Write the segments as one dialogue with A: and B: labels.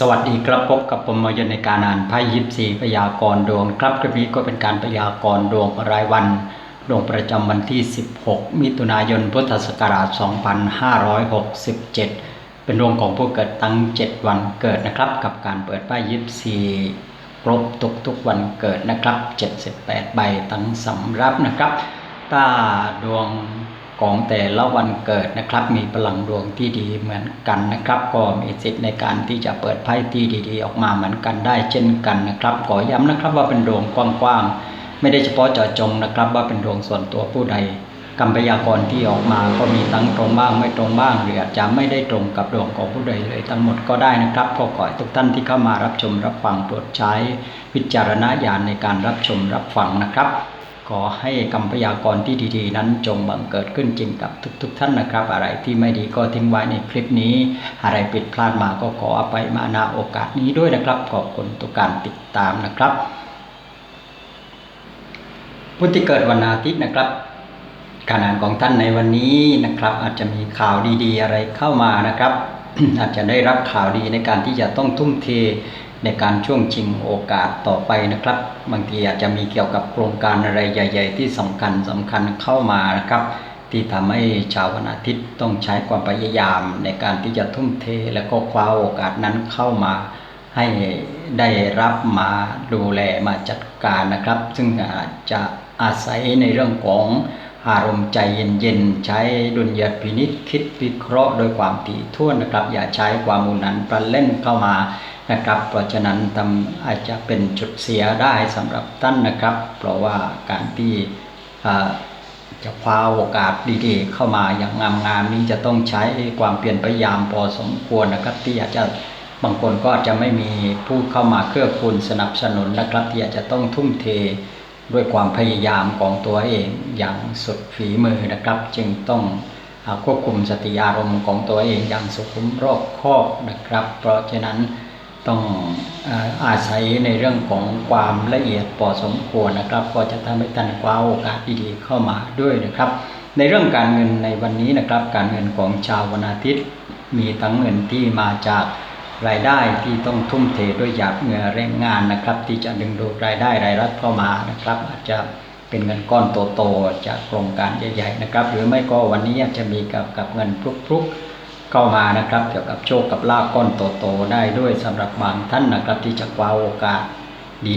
A: สวัสดีครับพบกับผมมายนในการอ่านไพ่ยิปซีพยากรดวง ครับคลิปนี้ก็เป็นการพยากรดวงรายวันดวงประจำวันที่ 16 มิถุนายนพุทธศักราช 2567 เป็นดวงของผู้เกิดตั้ง 7 วันเกิดนะครับ กับการเปิดไพ่ยิปซีครบทุกทุกวันเกิดนะครับ 78 ใบตั้งสำรับนะครับ ถ้าดวง ของแต่ละวันเกิดนะครับ มีพลังดวงที่ดีเหมือนกันนะครับ ก็มีสิทธิ์ในการที่จะเปิดไพ่ที่ดีๆ ออกมาเหมือนกันได้เช่นกันนะครับ ขอย้ำนะครับว่าเป็นดวงกว้างๆไม่ได้เฉพาะเจาะจงนะครับ ว่าเป็นดวงส่วนตัวผู้ใดคำพยากรที่ออกมาก็มีทั้งตรงบ้างไม่ตรงบ้าง หรืออาจจะไม่ได้ตรงกับดวงของผู้ใดเลยทั้งหมดก็ได้นะครับก็ขอให้ทุกท่านที่เข้ามารับชมรับฟังโปรดใช้วิจารณญาณในการรับชมรับฟังนะครับ ขอให้คำพยากรที่ดีๆ นั้นจงบังเกิดขึ้นจริงกับทุก ๆ ท่านนะครับ อะไรที่ไม่ดีก็ทิ้งไว้ในคลิปนี้ อะไรผิดพลาดมาก็ขออภัยมาณโอกาสนี้ด้วยนะครับ ขอบคุณทุกการติดตามนะครับผู้ที่เกิดวันอาทิตย์นะครับการอ่านของท่านในวันนี้นะครับ อาจจะมีข่าวดีๆอะไรเข้ามานะครับ อาจจะได้รับข่าวดีในการที่จะต้องทุ่มเท ในการช่วงชิงโอกาสต่อไปนะครับ บางทีอาจจะมีเกี่ยวกับโครงการอะไรใหญ่ ๆ ที่สำคัญสำคัญเข้ามานะครับ ที่ทำให้ชาววันอาทิตย์ต้องใช้ความพยายามในการที่จะทุ่มเท และก็คว้าโอกาสนั้นเข้ามาให้ได้รับมาดูแลมาจัดการนะครับ ซึ่งอาจจะอาศัยในเรื่องของ อารมณ์ใจเย็นๆ ใช้ดุลยพินิษคิดวิเคราะห์โดยความถี่ถ้วนนะครับ อย่าใช้ความมุนันปลนเล่นเข้ามานะครับ เพราะฉะนั้นทำอาจจะเป็นจุดเสียได้สำหรับท่านนะครับ เพราะว่าการที่จะคว้าโอกาสดีๆ เข้ามาอย่างงามๆนี้จะต้องใช้ความเปลี่ยนพยายามพอสมควรนะครับที่อาจจะบางคนก็จะไม่มีผู้เข้ามาเครือคุณสนับสนุนนะครับ ที่อาจจะต้องทุ่มเท ด้วยความพยายามของตัวเองอย่างสุดฝีมือนะครับ จึงต้องอควบคุมสติอารมณ์ของตัวเองอย่างสุขุมรอบคอบนะครับ เพราะฉะนั้นต้องอาอาศัยในเรื่องของความละเอียดพอสมควรนะครับ ก็จะทำให้ท่านคว้าโอกาสดีๆเข้ามาด้วยนะครับ ในเรื่องการเงินในวันนี้นะครับ การเงินของชาววันอาทิตย์ มีทั้งเงินที่มาจาก รายได้ที่ต้องทุ่มเทด้วยหยาดเหงื่อแรงงานนะครับ ที่จะดึงดูดรายได้รายรับเข้ามานะครับ อาจจะเป็นเงินก้อนโตๆจากโครงการใหญ่ๆนะครับ หรือไม่ก็วันนี้อาจจะมีกับกับเงินพลุกๆเข้ามานะครับ เกี่ยวกับโชคกับลาภก้อนโตๆได้ด้วยสำหรับบางท่านนะครับ ที่จะคว้าโอกาส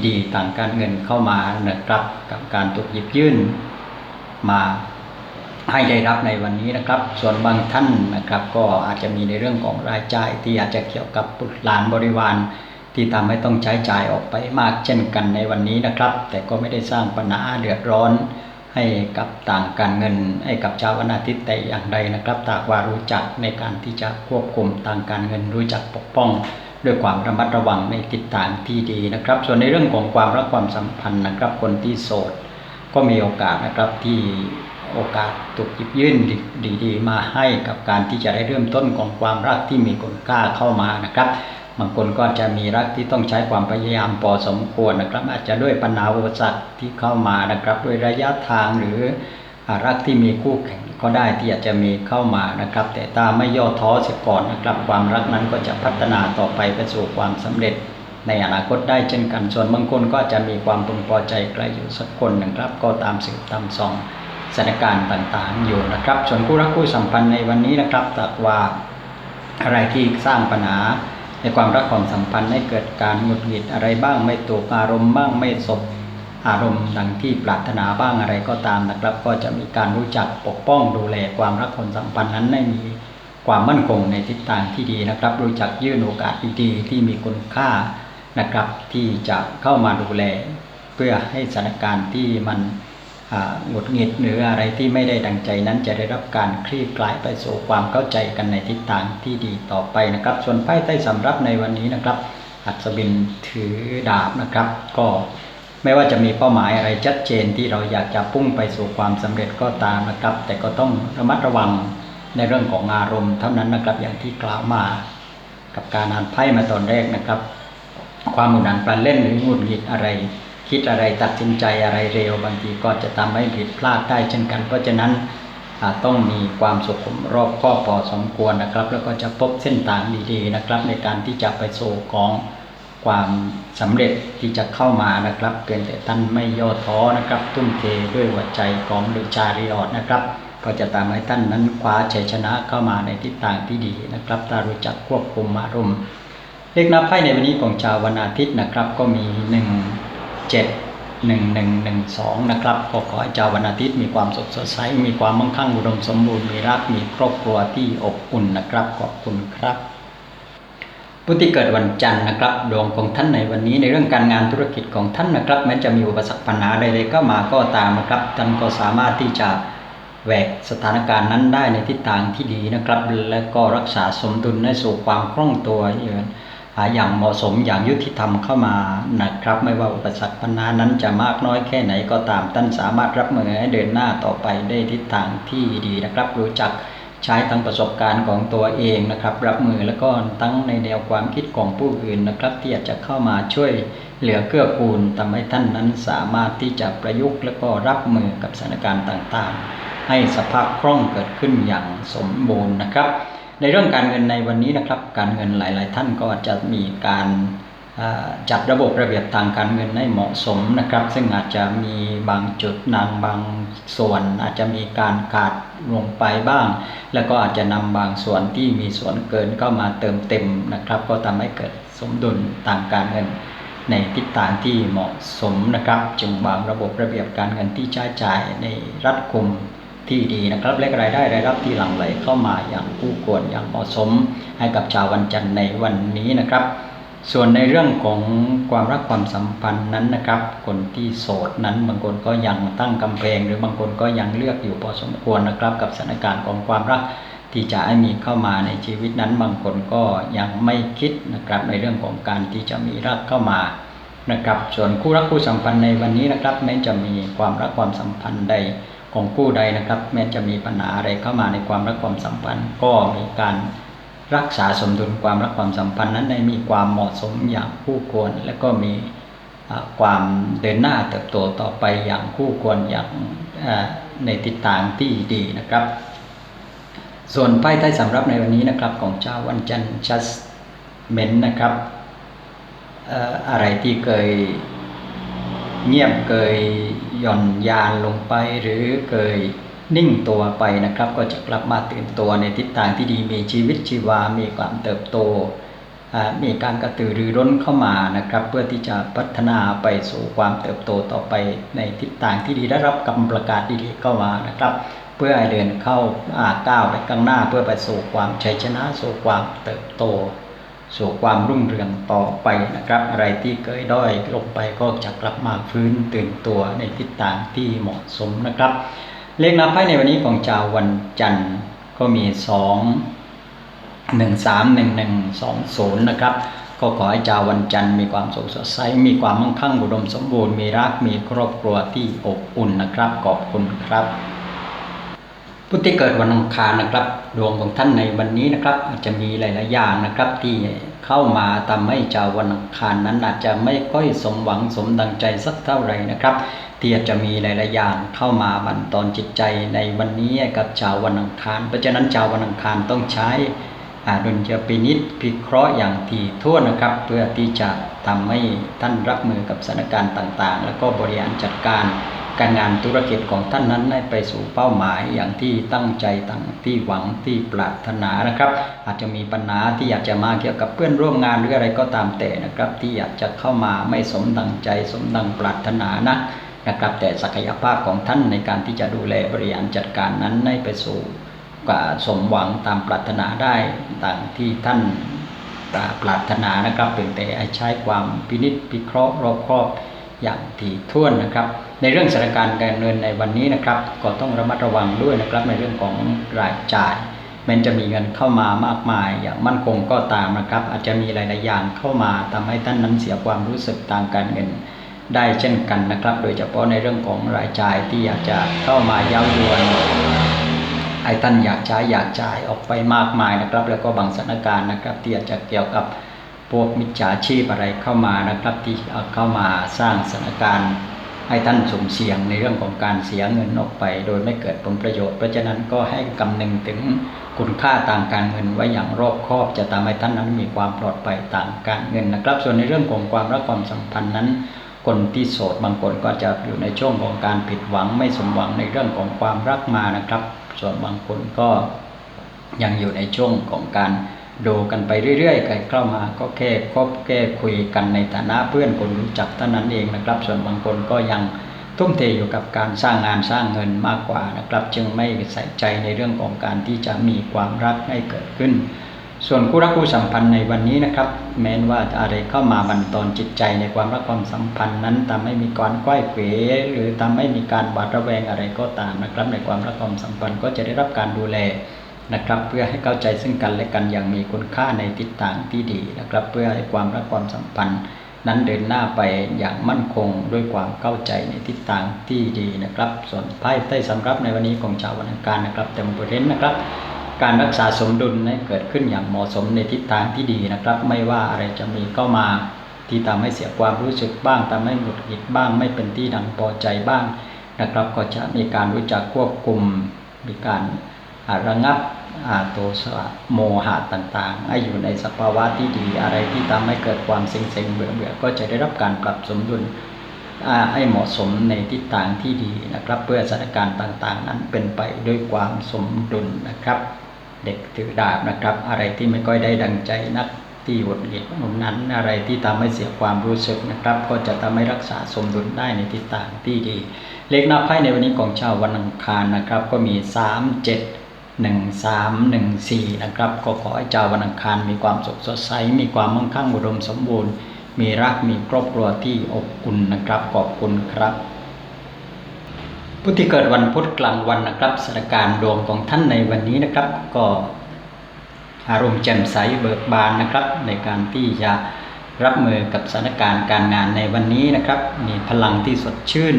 A: ดีๆ ต่างการเงินเข้ามานะครับ กับการถูกหยิบยื่นมา ให้ได้รับในวันนี้นะครับ ส่วนบางท่านนะครับ ก็อาจจะมีในเรื่องของรายจ่ายที่อาจจะเกี่ยวกับบุตรหลานบริวาร ที่ทำให้ต้องใช้จ่ายออกไปมากเช่นกันในวันนี้นะครับ แต่ก็ไม่ได้สร้างปัญหาเดือดร้อน ให้กับต่างการเงิน ให้กับชาววันอาทิตย์แต่อย่างใดนะครับถ้ากว่ารู้จักในการที่จะควบคุมต่างการเงินรู้จักปกป้องด้วยความระมัดระวังในทิศทางที่ดีนะครับ ส่วนในเรื่องของความรักความสัมพันธ์นะครับ คนที่โสด ก็มีโอกาสนะครับที่ โอกาสถูกหยิบยื่นดีๆ มาให้กับการที่จะได้เริ่มต้นของความรักที่มีคุณค่าเข้ามานะครับบางคนก็จะมีรักที่ต้องใช้ความพยายามพอสมควรนะครับ อาจจะด้วยปัญหาอุปสรรคที่เข้ามานะครับ ด้วยระยะทางหรือรักที่มีคู่แข่งก็ได้ที่อาจจะมีเข้ามานะครับ แต่ถ้าไม่ย่อท้อเสียก่อนนะครับ ความรักนั้นก็จะพัฒนาต่อไปไปสู่ความสำเร็จในอนาคตได้เช่นกัน ส่วนบางคนก็จะมีความพึงพอใจใครอยู่สักคนหนึ่งครับ ก็ตามสืบตามซอง สถานการณ์ต่างๆอยู่นะครับ ส่วนคู่รักคู่สัมพันธ์ในวันนี้นะครับตากว่าอะไรที่สร้างปัญหาในความรักความสัมพันธ์ให้เกิดการหงุดหงิดอะไรบ้างไม่ตกอารมณ์บ้างไม่สบอารมณ์ดังที่ปรารถนาบ้างอะไรก็ตามนะครับ ก็จะมีการรู้จักปกป้องดูแลความรักความสัมพันธ์นั้นให้มีความมั่นคงในทิศทางที่ดีนะครับ รู้จักยื่นโอกาสดีๆที่มีคุณค่านะครับ ที่จะเข้ามาดูแล เพื่อให้สถานการณ์ที่มัน หงุดหงิดหรืออะไรที่ไม่ได้ดังใจนั้นจะได้รับการคลี่คลายไปสู่ความเข้าใจกันในทิศทางที่ดีต่อไปนะครับ ส่วนไพ่ใต้สำรับในวันนี้นะครับ อัศวินถือดาบนะครับ ก็ไม่ว่าจะมีเป้าหมายอะไรชัดเจนที่เราอยากจะพุ่งไปสู่ความสำเร็จก็ตามนะครับ แต่ก็ต้องระมัดระวังในเรื่องของอารมณ์เท่านั้นนะครับอย่างที่กล่าวมา กับการอ่านไพ่มาตอนแรกนะครับ ความหมุนหันปลาเล่นหรือหงุดหงิดอะไร คิดอะไรตัดสินใจอะไรเร็ว บางทีก็จะทำให้ผิดพลาดได้เช่นกัน เพราะฉะนั้นต้องมีความสุขุมรอบครอบพอสมควรนะครับ แล้วก็จะพบเส้นทางดีๆนะครับ ในการที่จะไปสู่ของความสำเร็จที่จะเข้ามานะครับเพียงแต่ท่านไม่ย่อท้อนะครับ ทุ่มเทด้วยหัวใจของเดชาริออดนะครับก็จะตามให้ท่านนั้นคว้าชัยชนะเข้ามาในทิศทางที่ดีนะครับถ้ารู้จักควบคุมอารมณ์เลขนับไพ่ในวันนี้ของชาววันอาทิตย์นะครับ ก็มี1 7 1 1 1 2 นะครับก็ขอให้ชาววันอาทิตย์มีความสดสใส มีความมั่งคั่งอุดมสมบูรณ์ มีรัก มีครอบครัวที่อบอุ่นนะครับ ขอบคุณครับผู้ที่เกิดวันจันทร์นะครับดวงของท่านในวันนี้ในเรื่องการงานธุรกิจของท่านนะครับแม้จะมีอุปสรรคปัญหาใดๆก็มาก็ตามนะครับท่านก็สามารถที่จะแหวกสถานการณ์นั้นได้ในทิศทางที่ดีนะครับ และก็รักษาสมดุลในสู่ความคล่องตัวอ อย่างเหมาะสมอย่างยุติธรรมเข้ามานะครับ ไม่ว่าอุปสรรคปัญหานั้นจะมากน้อยแค่ไหนก็ตามท่านสามารถรับมือให้เดินหน้าต่อไปได้ทิศทางที่ดีนะครับ รู้จักใช้ทั้งประสบการณ์ของตัวเองนะครับ รับมือแล้วก็ทั้งในแนวความคิดของผู้อื่นนะครับ ที่อาจจะเข้ามาช่วยเหลือเกื้อกูลทำให้ท่านนั้นสามารถที่จะประยุกต์แล้วก็รับมือกับสถานการณ์ต่างๆ ให้สภาพคล่องเกิดขึ้นอย่างสมบูรณ์นะครับ ในเรื่องการเงินในวันนี้นะครับ การเงินหลาย ๆ ท่านก็อาจจะมีการจัดระบบระเบียบทางการเงินให้เหมาะสมนะครับ ซึ่งอาจจะมีบางจุดนางบางส่วน อาจจะมีการขาดลงไปบ้าง แล้วก็อาจจะนำบางส่วนที่มีส่วนเกินเข้ามาเติมเต็มนะครับ ก็ทำให้เกิดสมดุลทางการเงินในทิศทางที่เหมาะสมนะครับ จึงวางระบบระเบียบการเงินที่ใช้จ่ายในรัฐคุม ที่ดีนะครับ และรายได้รายรับที่หลั่งไหลเข้ามาอย่างผู้ควรอย่างเหมาะสม ให้กับชาววันจันทร์ในวันนี้นะครับ ส่วนในเรื่องของความรักความสัมพันธ์นั้นนะครับ คนที่โสดนั้นบางคนก็ยังตั้งกำแพง หรือบางคนก็ยังเลือกอยู่พอสมควรนะครับ กับสถานการณ์ของความรักที่จะให้มีเข้ามาในชีวิตนั้นบางคนก็ยังไม่คิดนะครับในเรื่องของการที่จะมีรักเข้ามานะครับส่วนคู่รักคู่สัมพันธ์ในวันนี้นะครับแม้จะมีความรักความสัมพันธ์ใด ของคู่ใดนะครับ แม้จะมีปัญหาอะไรเข้ามาในความรักความสัมพันธ์ ก็มีการรักษาสมดุลความรักความสัมพันธ์นั้นได้มีความเหมาะสมอย่างคู่ควร และก็มีความเดินหน้าเติบโตต่อไปอย่างคู่ควรอย่างในทิศทางที่ดีนะครับ ส่วนไพ่ใต้สำรับในวันนี้นะครับของเจ้าวันจันทร์ชัสเมนนะครับอะไรที่เคยเงียบเกย หย่อนยานลงไปหรือเกยนิ่งตัวไปนะครับ ก็จะกลับมาตื่นตัวในทิศทางที่ดีมีชีวิตชีวา มีความเติบโต มีการกระตือรือร้นเข้ามานะครับ เพื่อที่จะพัฒนาไปสู่ความเติบโตต่อไปในทิศทางที่ดีได้รับกำประกาศดีๆเข้ามานะครับ เพื่อให้เดินเข้าอาก้าวไปข้างหน้าเพื่อไปสู่ความชัยชนะสู่ความเติบโต สู่ความรุ่งเรืองต่อไปนะครับ อะไรที่เคยด้อยลงไปก็จะกลับมาฟื้นตื่นตัวในทิศทางที่เหมาะสมนะครับ เลขนับไพ่ในวันนี้ของชาววันจันทร์ก็มีสองหนึ่งสามหนึ่งหนึ่งสองศูนย์นะครับ ก็ขอให้ชาววันจันทร์มีความสุขสดใสมีความมั่งคั่งอุดมสมบูรณ์มีรักมีครอบครัวที่อบอุ่นนะครับขอบคุณครับ ผู้ที่เกิดวันอังคารนะครับ ดวงของท่านในวันนี้นะครับ อาจจะมีหลาย ๆ อย่างนะครับ ที่เข้ามาทำให้ชาววันอังคารนั้นอาจจะไม่ค่อยสมหวังสมดังใจสักเท่าไหร่นะครับ ที่อาจจะมีหลาย ๆ อย่างเข้ามาบั่นตอนจิตใจในวันนี้กับชาววันอังคาร เพราะฉะนั้นชาววันอังคารต้องใช้ดุลยพินิษพิเคราะห์อย่างที่ทั่วนะครับ เพื่อที่จะทำให้ท่านรับมือกับสถานการณ์ต่าง ๆ แล้วก็บริหารจัดการ การงานธุรกิจของท่านนั้นได้ไปสู่เป้าหมายอย่างที่ตั้งใจตั้งที่หวังที่ปรารถนานะครับ อาจจะมีปัญหาที่อยากจะมาเกี่ยวกับเพื่อนร่วมงานหรืออะไรก็ตามแต่นะครับ ที่อยากจะเข้ามาไม่สมดังใจ สมดังปรารถนานะนะครับ แต่ศักยภาพของท่านในการที่จะดูแลบริหารจัดการนั้นให้ไปสู่กว่าสมหวังตามปรารถนาได้ต่างที่ท่านปรารถนานะครับเพียงแต่ใช้ความพินิจพิเคราะห์รอบครอบ อย่างถี่ถ้วนนะครับ ในเรื่องสถานการณ์การเงินในวันนี้นะครับ ก็ต้องระมัดระวังด้วยนะครับ ในเรื่องของรายจ่ายมันจะมีเงินเข้ามามากมายอย่างมั่นคงก็ตามนะครับ อาจจะมีหลาย ๆ อย่างเข้ามาทำให้ท่านนั้นเสียความรู้สึกทางการเงินได้เช่นกันนะครับ โดยเฉพาะในเรื่องของรายจ่ายที่อยากจะเข้ามาเย้ายวนไอ้ท่านอยากใช้อยากจ่ายออกไปมากมายนะครับ แล้วก็บางสถานการณ์นะครับที่อาจจะเกี่ยวกับ พวกมิจฉาชีพอะไรเข้ามานะครับที่เข้ามาสร้างสถานการณ์ให้ท่านสมเสี่ยงในเรื่องของการเสียเงินออกไป โดยไม่เกิดผลประโยชน์ เพราะฉะนั้นก็ให้กำนึงถึงคุณค่าทางการเงินไว้อย่างรอบคอบ จะทำให้ท่านนั้นมีความปลอดภัยทางการเงินนะครับ ส่วนในเรื่องของความรักความสัมพันธ์นั้น คนที่โสดบางคนก็จะอยู่ในช่วงของการผิดหวังไม่สมหวังในเรื่องของความรักมานะครับ ส่วนบางคนก็ยังอยู่ในช่วงของการ ดูกันไปเรื่อยๆใครเข้ามาก็แค่คบแค่คุยกันในฐานะเพื่อนคนรู้จักเท่านั้นเองนะครับ ส่วนบางคนก็ยังทุ่มเทอยู่กับการสร้างงานสร้างเงินมากกว่านะครับ จึงไม่ใส่ใจในเรื่องของการที่จะมีความรักให้เกิดขึ้น ส่วนคู่รักคู่สัมพันธ์ในวันนี้นะครับ แม้นว่าอะไรเข้ามาบันทอนจิตใจในความรักความสัมพันธ์นั้นทำให้มีการก้อยเขวหรือทำให้มีการบาดระแวงอะไรก็ตามนะครับ ในความรักความสัมพันธ์ก็จะได้รับการดูแล นะครับ เพื่อให้เข้าใจซึ่งกันและกันอย่างมีคุณค่าในทิศทางที่ดีนะครับ เพื่อให้ความรักความสัมพันธ์ นั้นเดินหน้าไปอย่างมั่นคงด้วยความเข้าใจในทิศทางที่ดีนะครับ ส่วนไพ่ใต้สำรับในวันนี้ของชาววันอังคารนะครับเต็มบทเรียนนะครับการรักษาสมดุลให้เกิดขึ้นอย่างเหมาะสมในทิศทางที่ดีนะครับ ไม่ว่าอะไรจะมีเข้ามาที่ทำให้เสียความรู้สึกบ้างทำให้หงุดหงิดบ้าง ไม่เป็นที่ดังพอใจบ้างนะครับ ก็จะมีการรู้จักควบคุม มีการระงับ อาโทสะโมหะต่างๆ ให้อยู่ในสภาวะที่ดีอะไรที่ทำให้เกิดความเซ็งๆเบื่อๆก็จะได้รับการปรับสมดุลให้เหมาะสมในทิศทางที่ดีนะครับ เพื่อสถานการณ์ต่างๆ นั้นเป็นไปด้วยความสมดุลนะครับ เด็กถือดาบนะครับ อะไรที่ไม่ค่อยได้ดังใจนักที่หดเหงิดมุมนั้นอะไรที่ทำให้เสียความรู้สึกนะครับ ก็จะทำให้รักษาสมดุลได้ในทิศทางที่ดี เลขหน้าไพ่ในวันนี้ของชาววันอังคารนะครับ ก็มี 3 7 1 3 1 4 นะครับ ก็ขอให้เจ้าวันอังคารมีความสุขสดใส มีความมั่งคั่งอุดมสมบูรณ์ มีรักมีครอบครัวที่อบอุ่นนะครับขอบคุณครับ ผู้ที่เกิดวันพุธกลางวันนะครับสถานการณ์ดวงของท่านในวันนี้นะครับ ก็อารมณ์แจ่มใสเบิกบานนะครับ ในการที่จะรับมือกับสถานการณ์การงานในวันนี้นะครับ มีพลังที่สดชื่น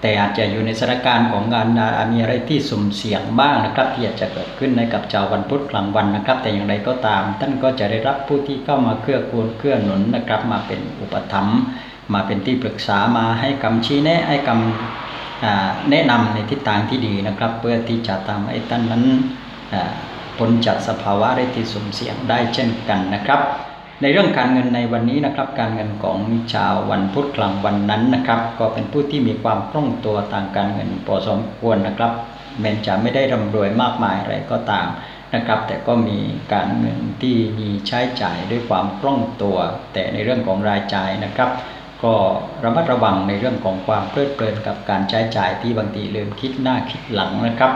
A: แต่อาจจะอยู่ในสถานการณ์ของงานมีอะไรที่สุ่มเสี่ยงบ้างนะครับ ที่อาจจะเกิดขึ้นในกับเจ้าววันพุธกลางวันนะครับ แต่อย่างไรก็ตาม ท่านก็จะได้รับผู้ที่เข้ามาเครื่อคูลเครื่อหนุนนะครับ มาเป็นอุปถัมภ์มาเป็นที่ปรึกษามาให้คำชี้แนะให้คำแนะนำในทิศทางที่ดีนะครับ เพื่อที่จะทำให้ท่านนั้นพ้นจากสภาวะได้ที่สุ่มเสี่ยงได้เช่นกันนะครับ ในเรื่องการเงินในวันนี้นะครับ การเงินของชาววันพุธกลางวันนั้นนะครับ ก็เป็นผู้ที่มีความคล่องตัวทางการเงินพอสมควรนะครับแม้จะไม่ได้ร่ำรวยมากมายอะไรก็ตามนะครับ แต่ก็มีการเงินที่มีใช้จ่ายด้วยความคล่องตัว แต่ในเรื่องของรายจ่ายนะครับ ก็ระมัดระวังในเรื่องของความเพลิดเพลินกับการใช้จ่ายที่บางทีลืมคิดหน้าคิดหลังนะครับ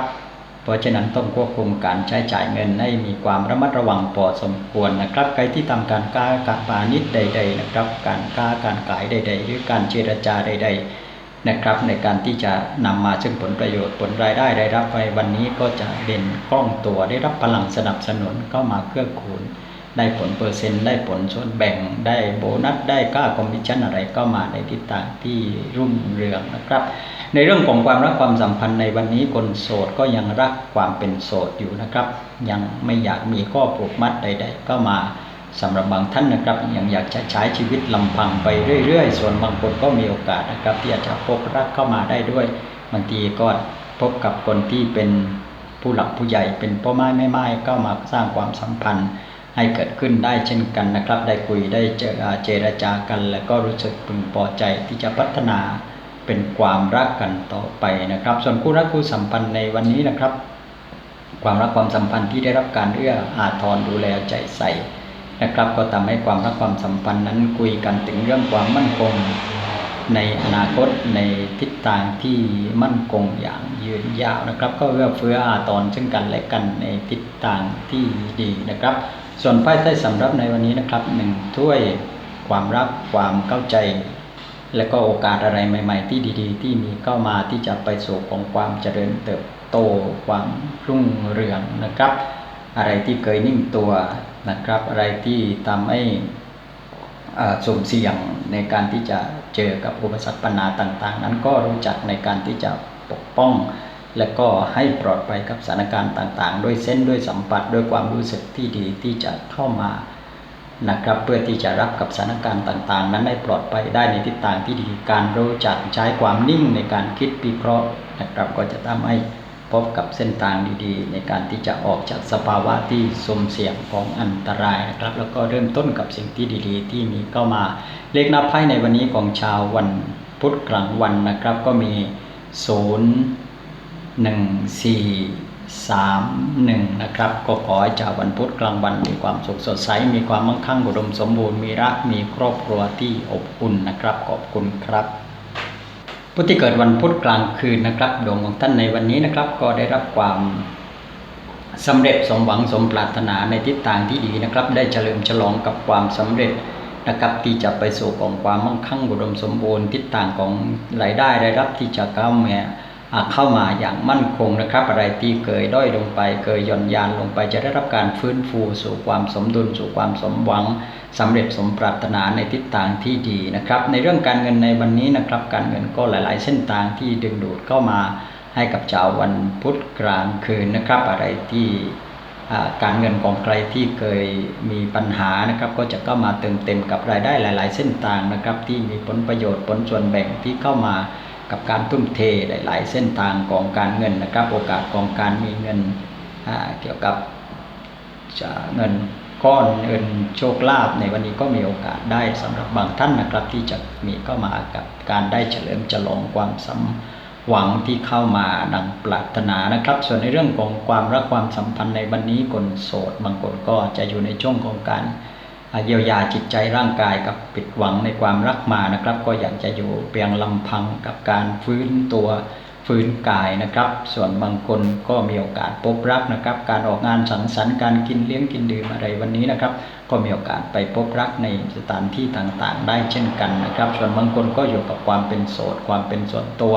A: เพราะฉะนั้นต้องควบคุมการใช้จ่ายเงินให้มีความระมัดระวังพอสมควรนะครับใครที่ทำการค้าการปาณิชใด ๆ นะครับ การค้าการขายใด ๆ หรือการเจรจาใด ๆนะครับ ในการที่จะนำมาซึ่งผลประโยชน์ผลรายได้ได้รับไปวันนี้ก็จะเด่นคล่องตัวได้รับพลังสนับสนุนเข้ามาเกื้อกูล ได้ผลเปอร์เซ็นต์ ได้ผลส่วนแบ่งได้โบนัสได้ค่าคอมมิชชั่นอะไรก็มาในทิศทางที่รุ่งเรืองนะครับ ในเรื่องของความรักความสัมพันธ์ในวันนี้คนโสดก็ยังรักความเป็นโสดอยู่นะครับ ยังไม่อยากมีข้อผูกมัดใด ๆ ก็มาสำหรับบางท่านนะครับยังอยากจะใช้ชีวิตลำพังไปเรื่อย ๆ ส่วนบางคนก็มีโอกาสนะครับที่อาจจะพบรักเข้ามาได้ด้วยบางทีก็พบกับคนที่เป็นผู้หลักผู้ใหญ่เป็นพ่อไม้แม่ไม้ก็มาสร้างความสัมพันธ์ ให้เกิดขึ้นได้เช่นกันนะครับ ได้คุยได้เจเจรจากัน แล้วก็รู้สึกพึงพอใจที่จะพัฒนาเป็นความรักกันต่อไปนะครับ ส่วนคู่รักคู่สัมพันธ์ในวันนี้นะครับ ความรักความสัมพันธ์ที่ได้รับการเอื้ออาทรดูแลใจใส่นะครับ ก็ทำให้ความรักความสัมพันธ์นั้นคุยกันถึงเรื่องความมั่นคง ในอนาคตในทิศทางที่มั่นคงอย่างยืนยาวนะครับ ก็เอื้อเฟื้ออาทรซึ่งกันและกันในทิศทางที่ดีนะครับ ส่วนไพ่ใต้สำรับในวันนี้นะครับหนึ่งถ้วยความรักความเข้าใจ และก็โอกาสอะไรใหม่ๆ ที่ดีๆ ที่มีเข้ามาที่จะไปสู่ของความเจริญเติบโตความรุ่งเรืองนะครับ อะไรที่เคยนิ่งตัวนะครับ อะไรที่ทำให้สุ่มเสี่ยงในการที่จะเจอกับอุปสรรคปัญหาต่าง ๆ นั้นก็รู้จักในการที่จะปกป้อง และก็ให้ปลอดภัยกับสถานการณ์ต่างๆ ด้วยเส้นด้วยสัมผัสด้วยความรู้สึกที่ดีที่จะเข้ามานะครับเพื่อที่จะรับกับสถานการณ์ต่างๆ นั้นได้ปลอดภัยได้ในทิศทางที่ดีการรู้จักใช้ความนิ่งในการคิดวิเคราะห์นะครับก็จะทำให้พบกับเส้นทางดีๆ ในการที่จะออกจากสภาวะที่สมเสี่ยงของอันตรายนะครับ แล้วก็เริ่มต้นกับสิ่งที่ดีๆ ที่มีเข้ามา เลขนับไพ่ในวันนี้ของชาววันพุธกลางวันนะครับ ก็มีศูนย์ หนึ่งสี่สามหนึ่งนะครับ ก็ขอให้ชาววันพุธกลางวันมีความสุขสดใส มีความมั่งคั่งอุดมสมบูรณ์ มีรัก มีครอบครัวที่อบอุ่นนะครับ ขอบคุณครับผู้ที่เกิดวันพุธกลางคืนนะครับ ดวงของท่านในวันนี้นะครับ ก็ได้รับความสำเร็จสมหวังสมปรารถนาในทิศทางที่ดีนะครับ ได้เฉลิมฉลองกับความสำเร็จนะครับที่จะไปสู่ของความมั่งคั่งอุดมสมบูรณ์ ทิศทางของรายได้รายรับที่จะเข้ามาอ่า เข้ามาอย่างมั่นคงนะครับ อะไรที่เคยด้อยลงไป เคยหย่อนยานลงไป จะได้รับการฟื้นฟูสู่ความสมดุลสู่ความสมหวังสำเร็จสมปรารถนาในทิศทางที่ดีนะครับ ในเรื่องการเงินในวันนี้นะครับ การเงินก็หลาย ๆ เส้นทางที่ดึงดูดเข้ามาให้กับชาววันพุธกลางคืนนะครับ อะไรที่การเงินของใครที่เคยมีปัญหานะครับ ก็จะเข้ามาเติมเต็มกับรายได้หลาย ๆ เส้นทางนะครับ ที่มีผลประโยชน์ผลส่วนแบ่งที่เข้ามา กับการทุ่มเทหลาย ๆ เส้นทางของการเงินนะครับ โอกาสของการมีเงินเกี่ยวกับเงินก้อนเงินโชคลาภในวันนี้ก็มีโอกาสได้สำหรับบางท่านนะครับ ที่จะมีเข้ามากับการได้เฉลิมฉลองความสำหวังที่เข้ามาดังปรารถนานะครับ ส่วนในเรื่องของความรักความสัมพันธ์ในวันนี้คนโสดบางคนก็จะอยู่ในช่วงของการ เยียวยาจิตใจร่างกายกับปิดหวังในความรักมานะครับ ก็อยากจะอยู่เพียงลำพังกับการฟื้นตัวฟื้นกายนะครับ ส่วนบางคนก็มีโอกาสพบรักนะครับ การออกงานสังสรรค์การกินเลี้ยงกินดื่มอะไรวันนี้นะครับ ก็มีโอกาสไปพบรักในสถานที่ต่างๆ ได้เช่นกันนะครับ ส่วนบางคนก็อยู่กับความเป็นโสดความเป็นส่วนตัว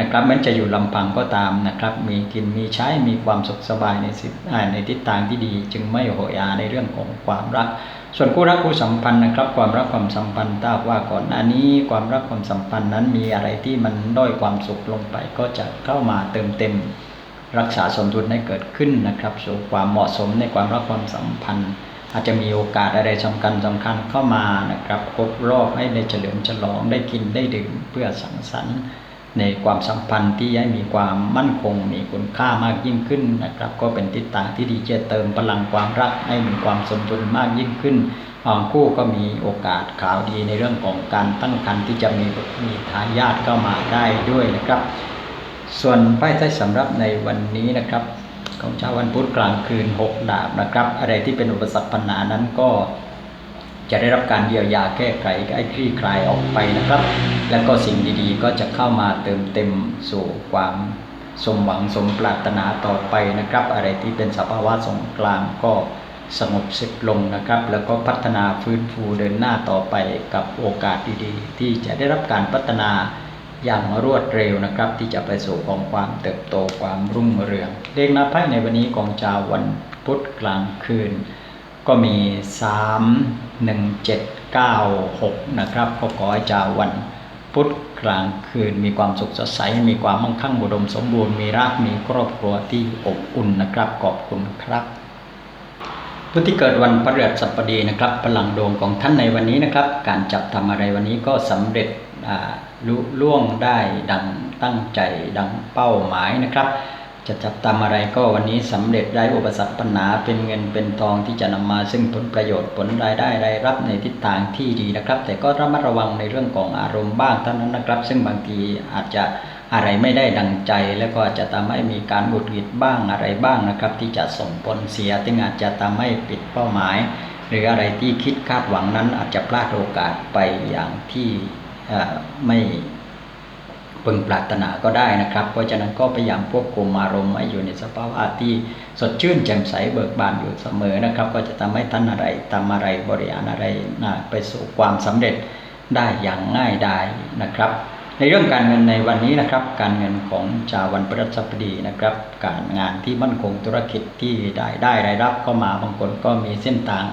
A: นะครับแม้จะอยู่ลำพังก็ตามนะครับ มีกินมีใช้มีความสุขสบายในสิในทิศทางที่ดี จึงไม่โหยอาในเรื่องของความรัก ส่วนคู่รักคู่สัมพันธ์นะครับ ความรักความสัมพันธ์ถ้าว่าก่อนหน้านี้ความรักความสัมพันธ์นั้นมีอะไรที่มันด้อยความสุขลงไป ก็จะเข้ามาเติมเต็ม รักษาสมดุลให้เกิดขึ้นนะครับสู่ความเหมาะสมในความรักความสัมพันธ์ อาจจะมีโอกาสอะไรสำคัญสำคัญเข้ามานะครับครบรอบให้ได้เฉลิมฉลองได้กินได้ดื่มเพื่อสังสรรค์ ในความสัมพันธ์ที่ให้มีความมั่นคง มีคุณค่ามากยิ่งขึ้นนะครับ ก็เป็นทิศทางที่ดีจะเติมพลังความรักให้มีความสมดุลมากยิ่งขึ้นบางคู่ก็มีโอกาสข่าวดีในเรื่องของการตั้งครรภ์ที่จะมีมีทายาทเข้ามาได้ด้วยนะครับ ส่วนไพ่ใต้สำรับในวันนี้นะครับของชาววันพุธกลางคืน 6 ดาบนะครับ อะไรที่เป็นอุปสรรคปัญหานั้นก็ จะได้รับการเยียวยาแก้ไขให้คลี่คลายออกไปนะครับ แล้วก็สิ่งดีๆ ก็จะเข้ามาเติมเต็มสู่ความสมหวังสมปรารถนาต่อไปนะครับ อะไรที่เป็นสภาวะสงกลางก็สงบสึกลงนะครับ แล้วก็พัฒนาฟื้นฟูเดินหน้าต่อไปกับโอกาสดีๆ ที่จะได้รับการพัฒนาอย่างรวดเร็วนะครับ ที่จะไปสู่ของความเติบโตความรุ่งเรือง เลขนับไพ่ในวันนี้ของชาววันพุธกลางคืน ก็มี 3 1 7 9 6 นะครับ ก็ขอให้ชาววันพุธกลางคืนมีความสุขสดใส มีความมั่งคั่งอุดมสมบูรณ์ มีรัก มีครอบครัวที่อบอุ่นนะครับ ขอบคุณครับผู้ที่เกิดวันพฤหัสบดีนะครับ พลังดวงของท่านในวันนี้นะครับ การจับทำอะไรวันนี้ก็สำเร็จลุล่วงได้ดังตั้งใจดังเป้าหมายนะครับ จะจับทำอะไรก็วันนี้สำเร็จได้อุปสรรคปัญหาเป็นเงินเป็นทองที่จะนำมาซึ่งผลประโยชน์ผลรายได้รายรับในทิศทางที่ดีนะครับ แต่ก็ระมัดระวังในเรื่องของอารมณ์บ้างเท่านั้นนะครับ ซึ่งบางทีอาจจะอะไรไม่ได้ดังใจ แล้วก็จะทำให้มีการหงุดหงิดบ้างอะไรบ้างนะครับ ที่จะส่งผลเสียซึ่งอาจจะทำให้ปิดเป้าหมาย หรืออะไรที่คิดคาดหวังนั้นอาจจะพลาดโอกาสไปอย่างที่ไม่ พึงปรารถนาก็ได้นะครับ เพราะฉะนั้นก็พยายามควบคุมอารมณ์ให้อยู่ในสภาวะที่สดชื่นแจ่มใสเบิกบานอยู่เสมอนะครับ ก็จะทำให้ท่านอะไรทำอะไรบริหารอะไรนะไปสู่ความสำเร็จได้อย่างง่ายดายนะครับ ในเรื่องการเงินในวันนี้นะครับ การเงินของชาววันพฤหัสบดีนะครับ การงานที่มั่นคงธุรกิจที่ได้ได้รายรับเข้ามาบางคนก็มีเส้นทาง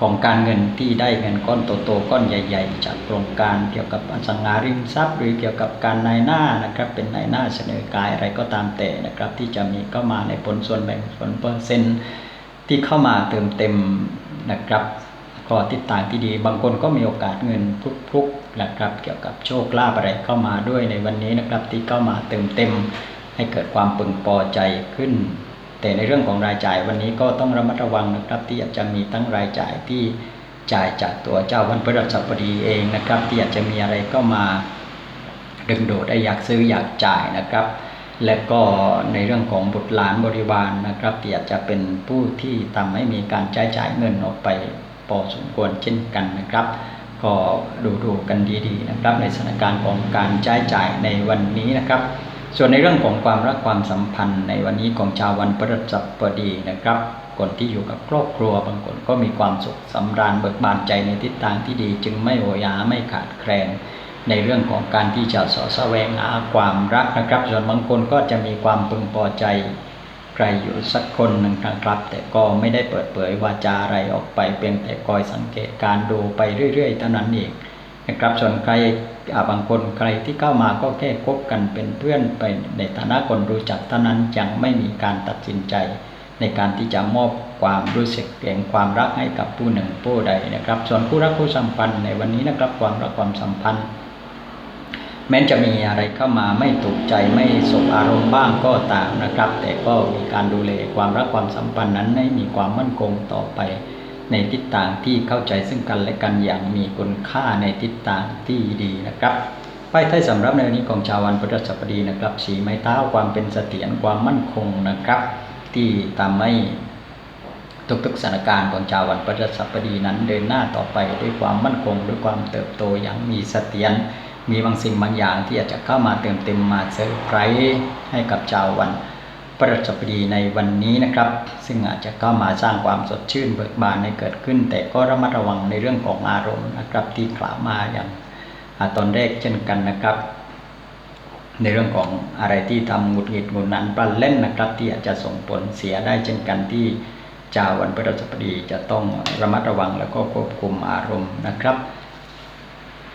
A: ของการเงินที่ได้เงินก้อนโตๆก้อนใหญ่ ๆ จากโครงการเกี่ยวกับอสังหาริมทรัพย์ หรือเกี่ยวกับการนายหน้านะครับเป็นนายหน้าเสนอกายอะไรก็ตามแต่นะครับ ที่จะมีเข้ามาในผลส่วนแบ่งผลเปอร์เซ็นต์ที่เข้ามาเติมเต็มนะครับคก็ทิศทางที่ดี บางคนก็มีโอกาสเงินพลุกๆนะครับ เกี่ยวกับโชคลาภอะไรเข้ามาด้วยในวันนี้นะครับที่เข้ามาเติมเต็มให้เกิดความปึงพอใจขึ้น แต่ในเรื่องของรายจ่ายวันนี้ก็ต้องระมัดระวังนะครับที่อาจจะมีตั้งรายจ่ายที่จ่ายจากตัวเจ้าวันพฤหัสบดีเองนะครับ ที่อาจจะมีอะไรก็มาดึงดูดได้อยากซื้ออยากจ่ายนะครับ และก็ในเรื่องของบุตรหลานบริวารนนะครับที่อาจจะเป็นผู้ที่ทำให้มีการใช้จ่ายเงินออกไปพอสมควรเช่นกันนะครับ ก็ดูดูกันดีๆนะครับ ในสถานการณ์ของการใช้จ่ายในวันนี้นะครับ ส่วนในเรื่องของความรักความสัมพันธ์ในวันนี้ของชาววันพฤหัสบดีนะครับคนที่อยู่กับครอบครัวบางคนก็มีความสุขสำราญเบิกบานใจในทิศทางที่ดี จึงไม่โหยาไม่ขาดแคลนในเรื่องของการที่จะสอแสวงหาความรักนะครับ ส่วนบางคนก็จะมีความพึงพอใจใครอยู่สักคนหนึ่งนะครับ แต่ก็ไม่ได้เปิดเผยวาจาอะไรออกไปเพียงแต่คอยสังเกตการดูไปเรื่อย ๆ เท่านั้นเอง นะครับส่วนใครบางคนใครที่เข้ามาก็แค่คบกันเป็นเพื่อนไปในฐานะคนรู้จักเท่านั้นยังไม่มีการตัดสินใจ ในการที่จะมอบความรู้สึกแห่งความรักให้กับผู้หนึ่งผู้ใดนะครับ ส่วนผู้รักผู้สัมพันธ์ในวันนี้นะครับความรักความสัมพันธ์ แม้จะมีอะไรเข้ามาไม่ถูกใจไม่สบอารมณ์บ้างก็ตามนะครับ แต่ก็มีการดูแลความรักความสัมพันธ์นั้นให้มีความมั่นคงต่อไป ในทิศทางที่เข้าใจซึ่งกันและกันอย่างมีคุณค่าในทิศทางที่ดีนะครับไพ่ไทยสำหรับในวันนี้ของชาววันพฤหัสบดีนะครับ สีไม้เท้าความเป็นเสถียรความมั่นคงนะครับ ที่ทำให้ทุกๆสถานการณ์ของชาววันพฤหัสบดีนั้นเดินหน้าต่อไปด้วยความมั่นคงด้วยความเติบโตอย่างมีเสถียรมีบางสิ่งบางอย่างที่อาจจะเข้ามาเติมเต็มมาเซอร์ไพรส์ให้กับชาววัน พระราชบดีในวันนี้นะครับ ซึ่งอาจจะเข้ามาสร้างความสดชื่นเบิกบานให้เกิดขึ้น แต่ก็ระมัดระวังในเรื่องของอารมณ์นะครับ ที่กล่าวมาอย่างตอนแรกเช่นกันนะครับ ในเรื่องของอะไรที่ทำหงุดหงิดหงุดหนันปลันเล่นนะครับ ที่อาจจะส่งผลเสียได้เช่นกันที่ชาววันพฤหัสบดีจะต้องระมัดระวังแล้วก็ควบคุมอารมณ์นะครับ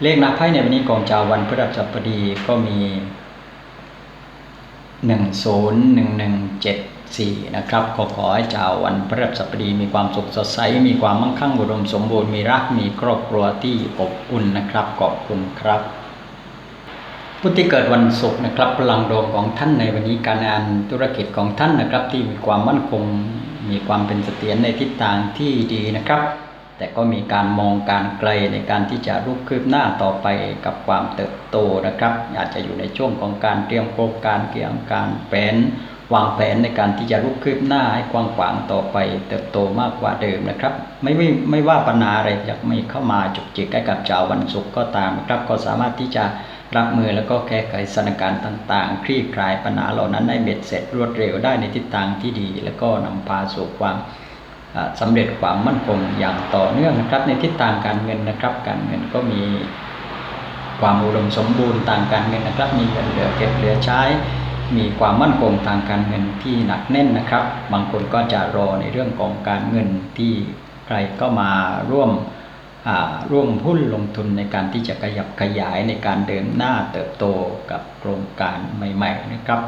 A: เลขนับไพ่ในวันนี้ของชาววันพฤหัสบดีก็มี หนึ่งศูนย์หนึ่งหนึ่งเจ็ดสี่นะครับ ขอขอให้ชาววันพฤหัสบดีมีความสุขสดใส มีความมั่งคั่งอุดมสมบูรณ์ มีรัก มีครอบครัวที่อบอุ่นนะครับ ขอบคุณครับผู้ที่เกิดวันศุกร์นะครับพลังดวงของท่านในวันนี้การงานธุรกิจของท่านนะครับที่มีความมั่นคง มีความเป็นเสถียรในทิศทางที่ดีนะครับ แต่ก็มีการมองการไกลในการที่จะรุกคืบหน้าต่อไปกับความเติบโตนะครับ อาจจะอยู่ในช่วงของการเตรียมโครงการเกี่ยวกับการแผนวางแผนในการที่จะรุกคืบหน้าให้กว้างขวางต่อไป เติบโตมากกว่าเดิมนะครับ ไม่ไม่ไม่ว่าปัญหาอะไรจะไม่เข้ามาจุกจิกใกล้กับชาววันศุกร์ก็ตามครับ ก็สามารถที่จะรับมือแล้วก็แก้ไขสถานการณ์ต่างๆ คลี่คลายปัญหาเหล่านั้นให้เบ็ดเสร็จรวดเร็วได้ในทิศทางที่ดี แล้วก็นำพาสู่ความ สำเร็จความมั่นคงอย่างต่อเนื่องนะครับ ในทิศทางการเงินนะครับ การเงินก็มีความอุดมสมบูรณ์ทางการเงินนะครับ มีเงินเหลือเก็บเหลือใช้ มีความมั่นคงทางการเงินที่หนักแน่นนะครับ บางคนก็จะรอในเรื่องของการเงินที่ใครก็มาร่วมร่วมหุ้นลงทุนในการที่จะขยับขยายในการเดินหน้าเติบโตกับโครงการใหม่ ๆ นะครับ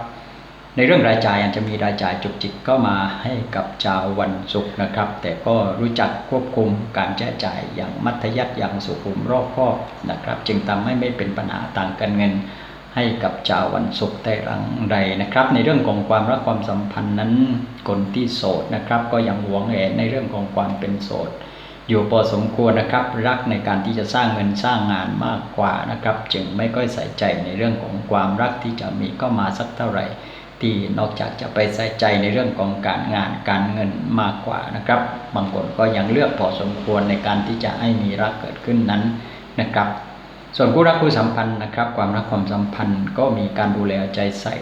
A: ในเรื่องรายจ่ายอาจจะมีรายจ่ายจุกจิกก็มาให้กับชาววันศุกร์นะครับ แต่ก็รู้จักควบคุมการใช้จ่ายอย่างมัธยัติอย่างสุขุมรอบคอบนะครับ จึงทำให้ไม่เป็นปัญหาทางการเงินให้กับชาววันศุกร์แต่รังใดนะครับ ในเรื่องของความรักความสัมพันธ์นั้นคนที่โสดนะครับ ก็ยังหวงแหนในเรื่องของความเป็นโสด อยู่พอสมควรนะครับ รักในการที่จะสร้างเงินสร้างงานมากกว่านะครับ จึงไม่ค่อยใส่ใจในเรื่องของความรักที่จะมีเข้ามาสักเท่าไหร่ ที่นอกจากจะไปใส่ใจในเรื่องของการงานการเงินมากกว่านะครับ บางคนก็ยังเลือกพอสมควรในการที่จะให้มีรักเกิดขึ้นนั้นนะครับ ส่วนผู้รักผู้สัมพันธ์นะครับ ความรักความสัมพันธ์ก็มีการดูแลใจใส่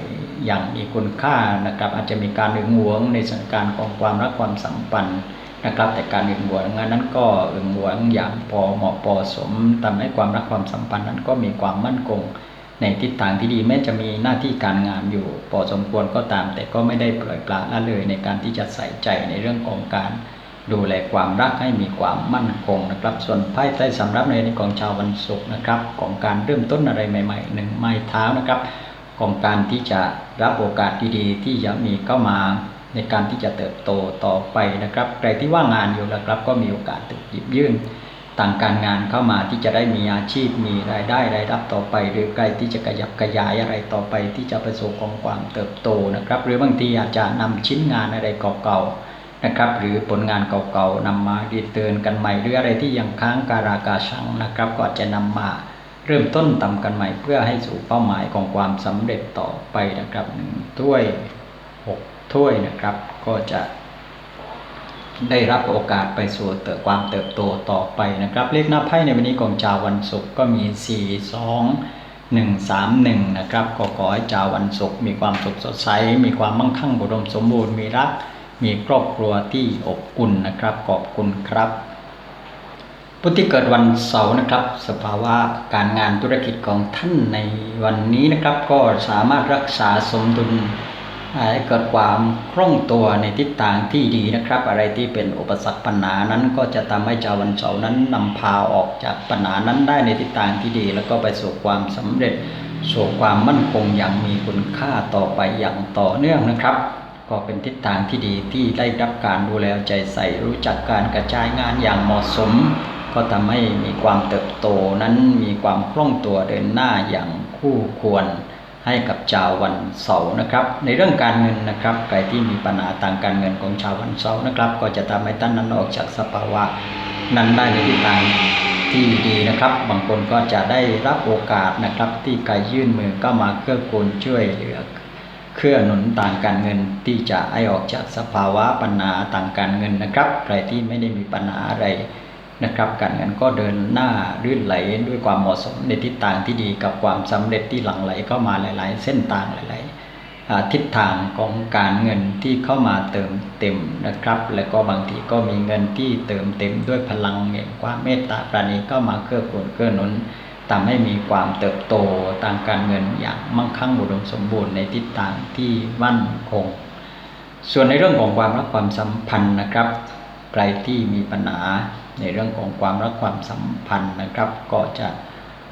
A: อย่างมีคุณค่านะครับ อาจจะมีการหึงหวงในสถานการณ์ของความรักความสัมพันธ์นะครับ แต่การหึงหวงนั้นก็หึงหวงอย่างพอเหมาะพอสมทำให้ความรักความสัมพันธ์นั้นก็มีความมั่นคง ในทิศทางที่ดีแม้จะมีหน้าที่การงานอยู่พอสมควรก็ตาม แต่ก็ไม่ได้ปล่อยปละละเลยในการที่จะใส่ใจในเรื่องของการดูแลความรักให้มีความมั่นคงนะครับ ส่วนไพ่ใต้สำรับในของชาววันศุกร์นะครับ ของการเริ่มต้นอะไรใหม่ๆหนึ่งไม้เท้านะครับ ของการที่จะรับโอกาสดีๆ ที่จะมีเข้ามาในการที่จะเติบโตต่อไปนะครับใครที่ว่างงานอยู่นะครับ ก็มีโอกาสถูกหยิบยื่น ต่างการงานเข้ามาที่จะได้มีอาชีพมีรายได้รายรับต่อไป หรือใครที่จะขยับขยายอะไรต่อไป ที่จะประสบของความเติบโตนะครับ หรือบางทีอาจจะนำชิ้นงานอะไรเก่าๆนะครับ หรือผลงานเก่าๆนำมาดีเตือนกันใหม่หรืออะไรที่ยังค้างการากาชังนะครับ ก็จะนำมาเริ่มต้นทำกันใหม่เพื่อให้สู่เป้าหมายของความสำเร็จต่อไปนะครับหนึ่งถ้วยหกถ้วยนะครับ ก็จะ ได้รับโอกาสไปสู่เติบความเติบโตต่อไปนะครับ เลขหน้าไพ่ในวันนี้ของชาววันศุกร์ก็มี 4 2 1 3 1 นะครับก็ขอให้ชาววันศุกร์มีความสุขสดใส มีความมั่งคั่งบุดมสมบูรณ์มีรัก มีครอบครัวที่อบอุ่นนะครับขอบคุณครับผู้ที่เกิดวันเสาร์นะครับ สภาวะการงานธุรกิจของท่านในวันนี้นะครับ ก็สามารถรักษาสมดุล ให้เกิดความคล่องตัวในทิศทางที่ดีนะครับ อะไรที่เป็นอุปสรรคปัญหานั้นก็จะทำให้ชาววันเสาร์นั้นนำพาออกจากปัญหานั้นได้ในทิศทางที่ดี แล้วก็ไปสู่ความสำเร็จสู่ความมั่นคงอย่างมีคุณค่าต่อไปอย่างต่อเนื่องนะครับ ก็เป็นทิศทางที่ดีที่ได้รับการดูแลใจใส่รู้จักการกระจายงานอย่างเหมาะสม ก็ทำให้มีความเติบโตนั้นมีความคล่องตัวเดินหน้าอย่างคู่ควร ให้กับชาววันเสาร์นะครับ ในเรื่องการเงินนะครับใครที่มีปัญหาทางการเงินของชาววันเสาร์นะครับ ก็จะทำให้ท่านนั้นออกจากสภาวะนั้นได้ในทิศทางที่ดีนะครับ บางคนก็จะได้รับโอกาสนะครับ ที่ใครยื่นมือก็มาเกื้อกูลช่วยเหลือเครื่อหนุนต่างการเงินที่จะให้ออกจากสภาวะปัญหาต่างการเงินนะครับ ใครที่ไม่ได้มีปัญหาอะไร นะครับ การเงินก็เดินหน้ารื่นไหลด้วยความเหมาะสมในทิศทางที่ดีกับความสำเร็จที่หลั่งไหลเข้ามาหลาย ๆ เส้นทางหลาย ๆ ทิศทางของการเงินที่เข้ามาเติมเต็มนะครับ แล้วก็บางทีก็มีเงินที่เติมเต็มด้วยพลังแห่งความเมตตาปราณีก็มาเกื้อกูลเกื้อหนุนทำให้มีความเติบโตทางการเงินอย่างมั่งคั่งอุดมสมบูรณ์ในทิศทางที่มั่นคง ส่วนในเรื่องของความรักความสัมพันธ์นะครับ ใครที่มีปัญหา ในเรื่องของความรักความสัมพันธ์นะครับ ก็จะ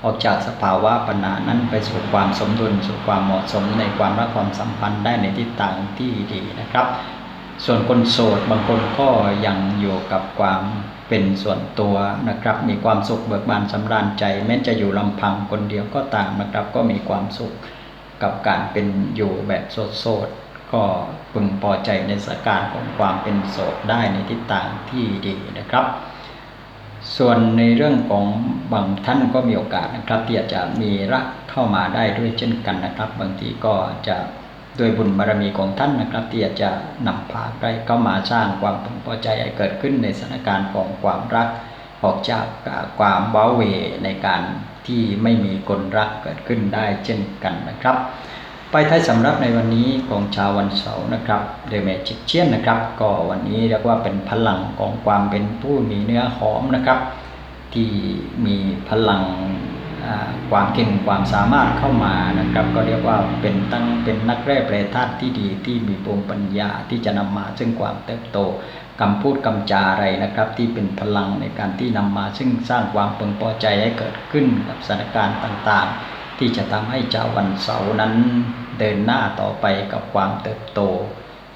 A: ออกจากสภาวะปัญหานั้นไปสู่ความสมดุลสู่ความเหมาะสมในความรักความสัมพันธ์ได้ในทิศทางที่ดีนะครับ ส่วนคนโสดบางคนก็ยังอยู่กับความเป็นส่วนตัวนะครับ มีความสุขเบิกบานสำราญใจ แม้จะอยู่ลำพังคนเดียวก็ตามนะครับ ก็มีความสุขกับการเป็นอยู่แบบโสดๆก็พึงพอใจในสถานการณ์ของความเป็นโสดได้ในทิศทางที่ดีนะครับ ส่วนในเรื่องของบางท่านก็มีโอกาสนะครับ ที่อาจจะมีรักเข้ามาได้ด้วยเช่นกันนะครับ บางทีก็จะด้วยบุญบารมีของท่านนะครับ ที่อาจจะนำพาใครเข้ามาสร้างความพึงพอใจให้เกิดขึ้นในสถานการณ์ของความรักออกจากความว้าเวในการที่ไม่มีคนรักเกิดขึ้นได้เช่นกันนะครับ ไปท้ายสำรับในวันนี้ของชาววันเสาร์นะครับเดเมจิเชียนนะครับ ก็วันนี้เรียกว่าเป็นพลังของความเป็นผู้มีเนื้อหอมนะครับ ที่มีพลังความเก่งความสามารถเข้ามานะครับ ก็เรียกว่าเป็นตั้งเป็นนักแร่แปรธาตุที่ดีที่มีภูมิปัญญาที่จะนำมาซึ่งความเติบโตคำพูดคำจาอะไรนะครับ ที่เป็นพลังในการที่นำมาซึ่งสร้างความพึงพอใจให้เกิดขึ้นกับสถานการณ์ต่างๆ ที่จะทำให้เจ้าวันเสาร์นั้นเดินหน้าต่อไปกับความเติบโต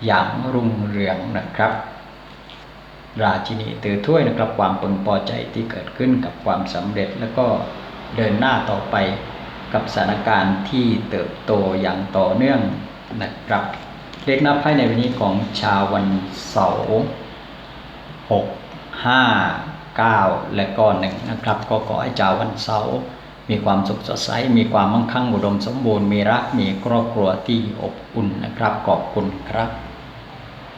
A: อย่างรุ่งเรืองนะครับ ราชินีตือถ้วยนะครับความพึงพอใจที่เกิดขึ้นกับความสำเร็จแล้วก็เดินหน้าต่อไปกับสถานการณ์ที่เติบโตอย่างต่อเนื่องนะครับ เลขหน้าไพ่ในวันนี้ของชาววันเสาร์หกห้าเก้าและก็หนึ่งนะครับ ก็ขอให้ชาววันเสาร์ มีความสุขสดใส มีความมั่งคั่งอุดมสมบูรณ์ มีรักมีครอบครัวที่อบอุ่นนะครับ ขอบคุณครับ